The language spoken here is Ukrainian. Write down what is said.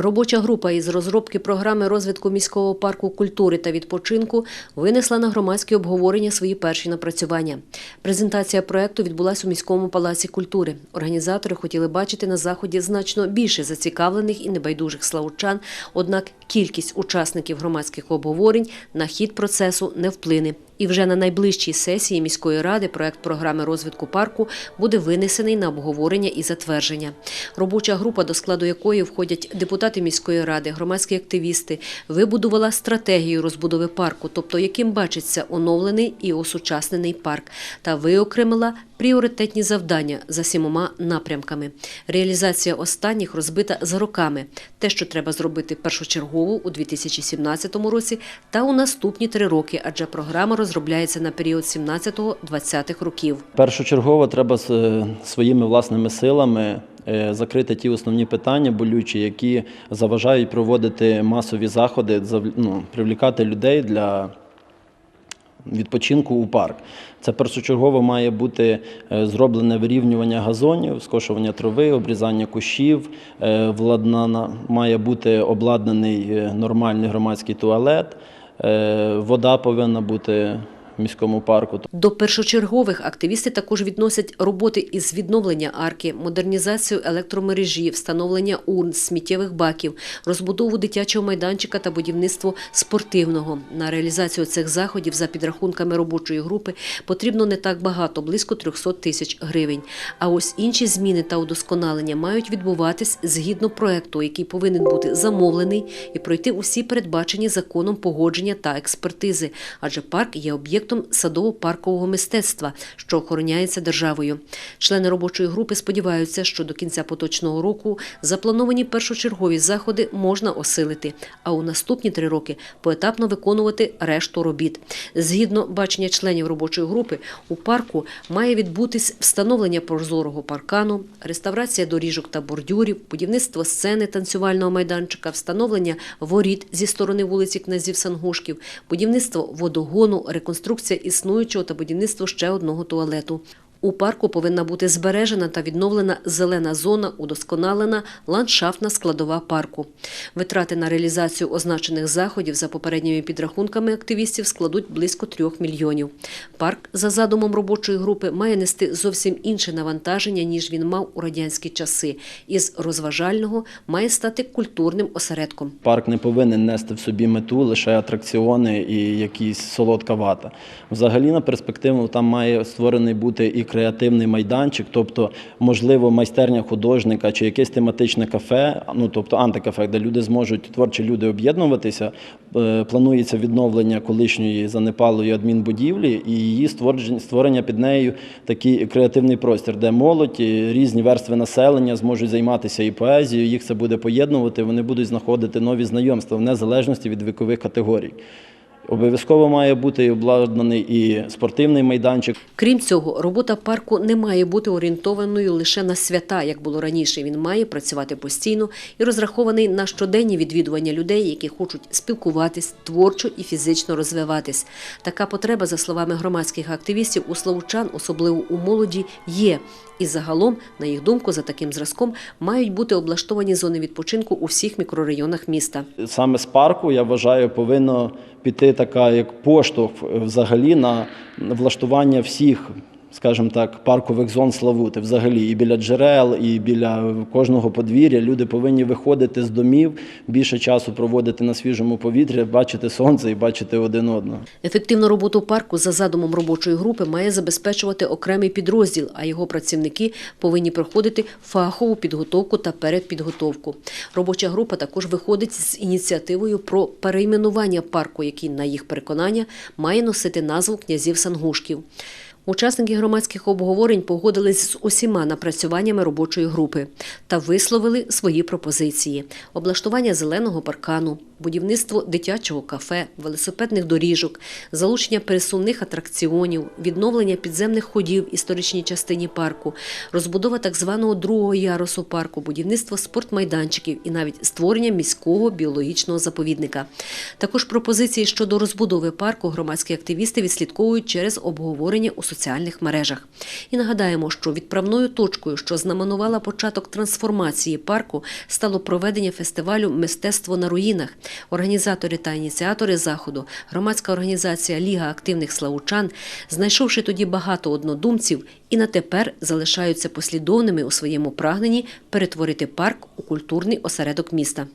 Робоча група із розробки програми розвитку міського парку культури та відпочинку винесла на громадське обговорення свої перші напрацювання. Презентація проекту відбулася у міському палаці культури. Організатори хотіли бачити на заході значно більше зацікавлених і небайдужих славучан, однак кількість учасників громадських обговорень на хід процесу не вплине. І вже на найближчій сесії міської ради проект програми розвитку парку буде винесений на обговорення і затвердження. Робоча група, до складу якої входять депутати міської ради, громадські активісти, вибудувала стратегію розбудови парку, тобто яким бачиться оновлений і осучаснений парк, та виокремила пріоритетні завдання за сімома напрямками. Реалізація останніх розбита за роками. Те, що треба зробити першочергово у 2017 році та у наступні три роки, адже програма розробляється на період 17-20-х років. Першочергово треба е, своїми власними силами е, закрити ті основні питання болючі, які заважають проводити масові заходи, ну, привлікати людей для відпочинку у парк. Це першочергово має бути е, зроблене вирівнювання газонів, скошування трави, обрізання кущів. владнана- має бути обладнаний нормальний громадський туалет. Е, Вода повинна бути міському парку. До першочергових активісти також відносять роботи із відновлення арки, модернізацію електромережі, встановлення урн, сміттєвих баків, розбудову дитячого майданчика та будівництво спортивного. На реалізацію цих заходів за підрахунками робочої групи потрібно не так багато, близько 300 тисяч гривень. А ось інші зміни та удосконалення мають відбуватись згідно проекту, який повинен бути замовлений і пройти усі передбачені законом погодження та експертизи, адже парк є об'єктом садово-паркового мистецтва, що охороняється державою. Члени робочої групи сподіваються, що до кінця поточного року заплановані першочергові заходи можна осилити, а у наступні три роки поетапно виконувати решту робіт. Згідно бачення членів робочої групи, у парку має відбутись встановлення прозорого паркану, реставрація доріжок та бордюрів, будівництво сцени танцювального майданчика, встановлення воріт зі сторони вулиці князів Сангушків, будівництво водогону, реконструкція існуючого та будівництво ще одного туалету. У парку повинна бути збережена та відновлена зелена зона, удосконалена ландшафтна складова парку. Витрати на реалізацію означених заходів за попередніми підрахунками активістів складуть близько трьох мільйонів. Парк, за задумом робочої групи, має нести зовсім інше навантаження, ніж він мав у радянські часи. Із розважального має стати культурним осередком. Парк не повинен нести в собі мету лише атракціони і якісь солодка вата. Взагалі, на перспективу там має створений бути і креативний майданчик, тобто, можливо, майстерня художника чи якесь тематичне кафе, ну тобто антикафе, де люди зможуть творчі люди об'єднуватися. Е, Планується відновлення колишньої занепалої адмінбудівлі і її створення, створення під нею такий креативний простір, де молодь, різні верстви населення зможуть займатися і поезією. Їх це буде поєднувати. Вони будуть знаходити нові знайомства в незалежності від вікових категорій. Обов'язково має бути і обладнаний і спортивний майданчик. Крім цього, робота парку не має бути орієнтованою лише на свята, як було раніше. Він має працювати постійно і розрахований на щоденні відвідування людей, які хочуть спілкуватись, творчо і фізично розвиватись. Така потреба, за словами громадських активістів, у словучан, особливо у молоді, є. І загалом, на їх думку, за таким зразком мають бути облаштовані зони відпочинку у всіх мікрорайонах міста. Саме з парку, я вважаю, повинно піти така як поштовх взагалі на влаштування всіх, скажімо так, паркових зон Славути. Взагалі, і біля джерел, і біля кожного подвір'я люди повинні виходити з домів, більше часу проводити на свіжому повітрі, бачити сонце і бачити один одного. Ефективну роботу парку за задумом робочої групи має забезпечувати окремий підрозділ, а його працівники повинні проходити фахову підготовку та передпідготовку. Робоча група також виходить з ініціативою про перейменування парку, який, на їх переконання, має носити назву князів Сангушків. Учасники громадських обговорень погодились з усіма напрацюваннями робочої групи та висловили свої пропозиції: облаштування зеленого паркану, будівництво дитячого кафе, велосипедних доріжок, залучення пересувних атракціонів, відновлення підземних ходів в історичній частині парку, розбудова так званого другого ярусу парку, будівництво спортмайданчиків і навіть створення міського біологічного заповідника. Також пропозиції щодо розбудови парку громадські активісти відслідковують через обговорення у соціальних мережах. І нагадаємо, що відправною точкою, що знаменувала початок трансформації парку, стало проведення фестивалю Мистецтво на руїнах. Організатори та ініціатори заходу, громадська організація Ліга активних славучан, знайшовши тоді багато однодумців, і на тепер залишаються послідовними у своєму прагненні перетворити парк у культурний осередок міста.